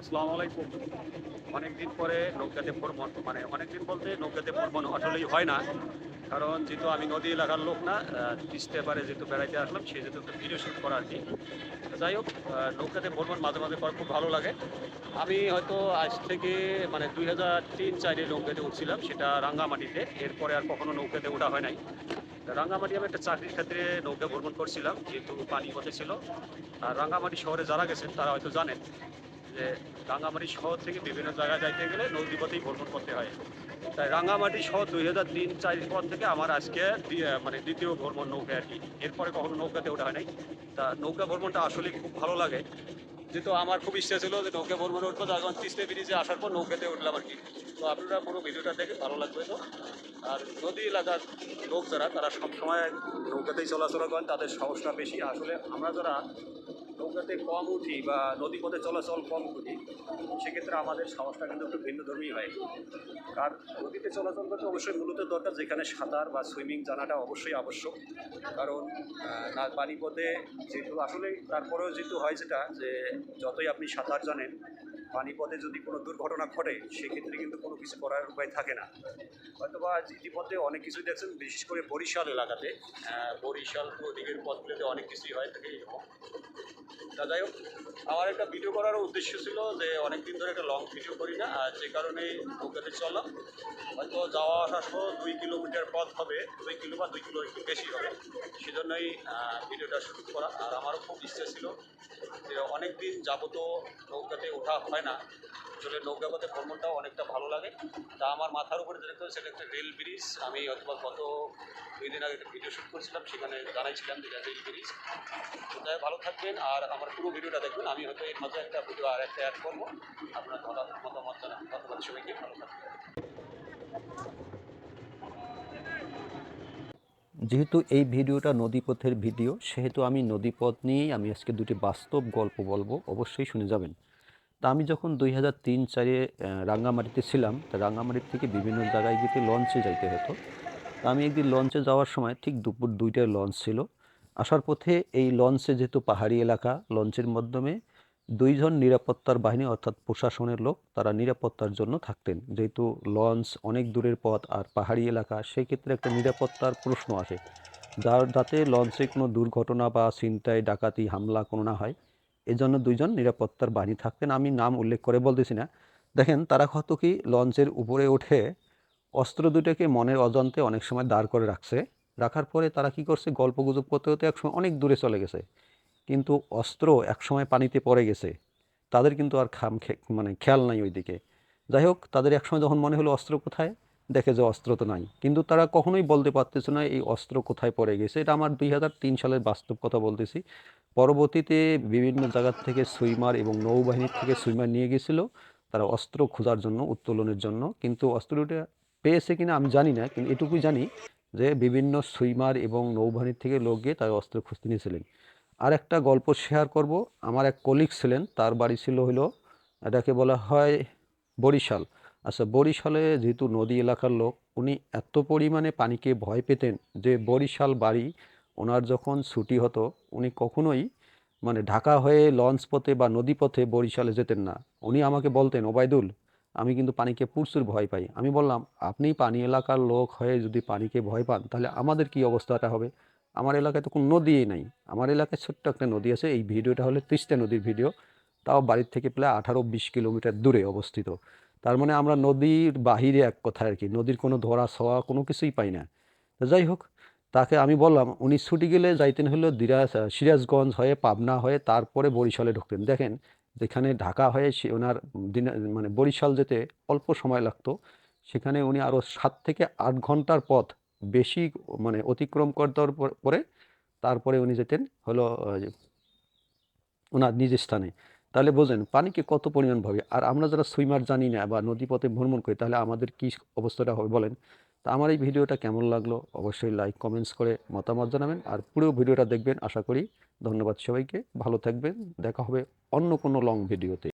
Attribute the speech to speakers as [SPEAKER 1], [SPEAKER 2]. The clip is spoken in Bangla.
[SPEAKER 1] আসসালামু অনেকদিন পরে নৌকাতে ভ্রমণ মানে অনেকদিন বলতে নৌকাতে ভ্রমণ আসলেই হয় না। কারণ যেহেতু আমি নদী এলাকার লোক না তিস্তে পারে যেহেতু বেড়াইতে আসলাম সেই যেহেতু ভিডিও শ্যুট করা আর কি। যাই হোক নৌকাতে ভ্রমণ মাঝে মাঝে করা খুব ভালো লাগে। আমি হয়তো আজ থেকে মানে দুই হাজার তিন চারে নৌকাতে উঠছিলাম, সেটা রাঙ্গামাটিতে। এরপরে আর কখনো নৌকাতে ওঠা হয় নাই। রাঙ্গামাটি আমি একটা চাকরির ক্ষেত্রে নৌকা ভ্রমণ করছিলাম, যেহেতু পানি পথে ছিল। আর রাঙ্গামাটি শহরে যারা গেছেন, তারা হয়তো জানেন যে রাঙ্গামাটি শহর থেকে বিভিন্ন জায়গায় যাইতে গেলে নদীপথেই ভ্রমণ করতে হয়। তাই রাঙ্গামাটি শহর দুই হাজার তিন চার পর থেকে আমার আজকে মানে দ্বিতীয় ভ্রমণ নৌকা আর কি। এরপরে কখনো নৌকাতে ওঠা হয় নাই। তা নৌকা ভ্রমণটা আসলে খুব ভালো লাগে। যেহেতু আমার খুব ইচ্ছা ছিল যে নৌকা ভ্রমণে উঠবো যখন তিস্তে ব্রিজে আসার পর নৌকাতে উঠলাম আর কি। তো আপনারা পুরো ভিডিওটা দেখে ভালো লাগবে তো। আর নদী এলাকার লোক যারা, তারা সবসময় নৌকাতেই চলাচল করেন, তাদের সমস্যা বেশি। আসলে আমরা যারা নৌকাতে কম উঠি বা নদী পথে চলাচল কম করি, সেক্ষেত্রে আমাদের সাহসটা কিন্তু একটু ভিন্ন ধর্মী হয়। কার নদীতে চলাচল করতে অবশ্যই মূলত দরকার, যেখানে সাঁতার বা সুইমিং জানাটা অবশ্যই আবশ্যক। কারণ পানি পথে যেহেতু, আসলে তারপরেও যেহেতু হয় যেটা, যে যতই আপনি সাঁতার জানেন, পানিপথে যদি কোনো দুর্ঘটনা ঘটে, সেক্ষেত্রে কিন্তু কোনো কিছু করার উপায় থাকে না। হয়তোবা ইতিমধ্যে অনেক কিছুই দেখছেন, বিশেষ করে বরিশাল এলাকাতে। বরিশাল ওদিকের পথগুলোতে অনেক কিছুই হয় থাকে তা যাই হোক, আমার একটা ভিডিও করার উদ্দেশ্য ছিল যে অনেক দিন ধরে একটা লং ভিডিও করি না, আর যে কারণে নৌকাতে চললাম। হয়তো যাওয়া আসা সহ দুই কিলোমিটার পথ হবে, দুই কিলো বা দুই কিলো একটু বেশি হবে। সেজন্যই ভিডিওটা শুরু করা। আর আমারও খুব ইচ্ছে ছিল যে অনেক দিন যাবত নৌকাতে ওঠা হয় না। আসলে নৌকাপথে ভ্রমণটাও অনেকটা ভালো লাগে। তা আমার মাথার উপরে যেটা সেটা একটা রেল ব্রিজ আমি অথবা গত দুই দিন আগে একটা ভিডিও শ্যুট করেছিলাম, সেখানে জানাইছিলাম যে রেল ব্রিজ ভালো থাকবেন আর আমার পুরো ভিডিওটা দেখবেন। আমি হয়তো এর মাঝে একটা ভিডিও আর একটা অ্যাড করব। আপনার মতামত জানান। ধন্যবাদ সবাইকে, ভালো থাকবেন।
[SPEAKER 2] যেহেতু এই ভিডিওটা নদীপথের ভিডিও, সেহেতু আমি নদীপথ নিয়েই আমি আজকে দুটি বাস্তব গল্প বলব, অবশ্যই শুনে যাবেন। তা আমি যখন দুই হাজার তিন চারে রাঙ্গামাটিতে ছিলাম, তা রাঙ্গামাটির থেকে বিভিন্ন জায়গায় যেতে লঞ্চে যাইতে হতো। তা আমি একদিন লঞ্চে যাওয়ার সময় ঠিক দুপুর দুইটায় লঞ্চ ছিল। আসার পথে এই লঞ্চে যেহেতু পাহাড়ি এলাকা, লঞ্চের মাধ্যমে দুইজন নিরাপত্তার বাহিনী অর্থাৎ প্রশাসনের লোক তারা নিরাপত্তার জন্য থাকতেন। যেহেতু লঞ্চ অনেক দূরের পথ আর পাহাড়ি এলাকা, সেক্ষেত্রে একটা নিরাপত্তার প্রশ্ন আসে। যার যাতে লঞ্চে কোনো দুর্ঘটনা বা ছিনতাই, ডাকাতি, হামলা কোনো না হয়, এজন্য দুইজন নিরাপত্তার বাহিনী থাকতেন। আমি নাম উল্লেখ করে বলতেছি না। দেখেন, তারা কত কি লঞ্চের উপরে উঠে অস্ত্র দুটোকে মনের অজান্তে অনেক সময় দাঁড় করে রাখছে। রাখার পরে তারা কি করছে? গল্প গুজব করতে করতে একসময় অনেক দূরে চলে গেছে। কিন্তু অস্ত্র একসময় পানিতে পড়ে গেছে। তাদের কিন্তু আর খাম মানে খেয়াল নাই ওইদিকে। যাই হোক, তাদের একসময় যখন মনে হলো অস্ত্র কোথায়, দেখে যে অস্ত্র তো নাই। কিন্তু তারা কখনোই বলতে পারতেছে না এই অস্ত্র কোথায় পড়ে গেছে। এটা আমার দুই হাজার তিন সালের বাস্তব কথা বলতেছি। পরবর্তীতে বিভিন্ন জায়গার থেকে সুইমার এবং নৌবাহিনীর থেকে সুইমার নিয়ে গেছিল। তারা অস্ত্র খোঁজার জন্য, উত্তোলনের জন্য। কিন্তু অস্ত্রটা পেয়েছে কিনা আমি জানি না, কিন্তু এটুকুই জানি যে বিভিন্ন সুইমার এবং নৌবাহিনীর থেকে লোক গিয়ে তারা অস্ত্র খুঁজতে নিয়েছিলেন। আর একটা গল্প শেয়ার করব। আমার এক কলিগ ছিলেন, তার বাড়ি ছিল হলো এটাকে বলা হয় বরিশাল। আচ্ছা বরিশালে যেহেতু নদী এলাকার লোক, উনি এত পরিমাণে পানিকে ভয় পেতেন যে বরিশাল বাড়ি ওনার যখন ছুটি হতো, উনি কখনোই মানে ঢাকা হয়ে লঞ্চ পথে বা নদী পথে বরিশালে যেতেন না। উনি আমাকে বলতেন, ওবায়দুল আমি কিন্তু পানিকে প্রচুর ভয় পাই। আমি বললাম, আপনি পানি এলাকার লোক হয়ে যদি পানিকে ভয় পান, তাহলে আমাদের কি অবস্থাটা হবে? আমার এলাকায় তো কোনো নদীই নাই। আমার এলাকায় ছোট্ট একটা নদী আছে, এই ভিডিওটা হলো তিস্তা নদীর ভিডিও। তাও বাড়ির থেকে প্রায় আঠারো বিশ কিলোমিটার দূরে অবস্থিত। তার মানে আমরা নদীর বাহিরে এক কথা আর কি, নদীর কোনো ধরা ছোঁয়া কোনো কিছুই পাই না। যাই হোক, তাকে আমি বললাম, উনি ছুটি গেলে যাইতেন হলো দিরাজ, সিরাজগঞ্জ হয়ে পাবনা হয়ে তারপরে বরিশালে ঢুকতেন। দেখেন যেখানে ঢাকা হয়ে সে ওনার দিনা মানে বরিশাল যেতে অল্প সময় লাগতো, সেখানে উনি আরও সাত থেকে আট ঘণ্টার পথ বেশি মানে অতিক্রম করে দেওয়ার পর- পরে তারপরে উনি যেতেন হলো ওনার নিজ স্থানে। তাহলে বোঝেন, পানিকে কত পরিমাণ ভাবে, আর আমরা যারা সুইমার জানি না বা নদীপথে ভ্রমণ করি, তাহলে আমাদের কি অবস্থাটা হবে বলেন? তা আমার এই ভিডিওটা কেমন লাগল অবশ্যই লাইক কমেন্টস করে মতামত জানাবেন। আর পুরো ভিডিওটা দেখবেন, আশা করি। ধন্যবাদ সবাইকে। ভালো থাকবেন। দেখা হবে অন্য কোনো লং ভিডিওতে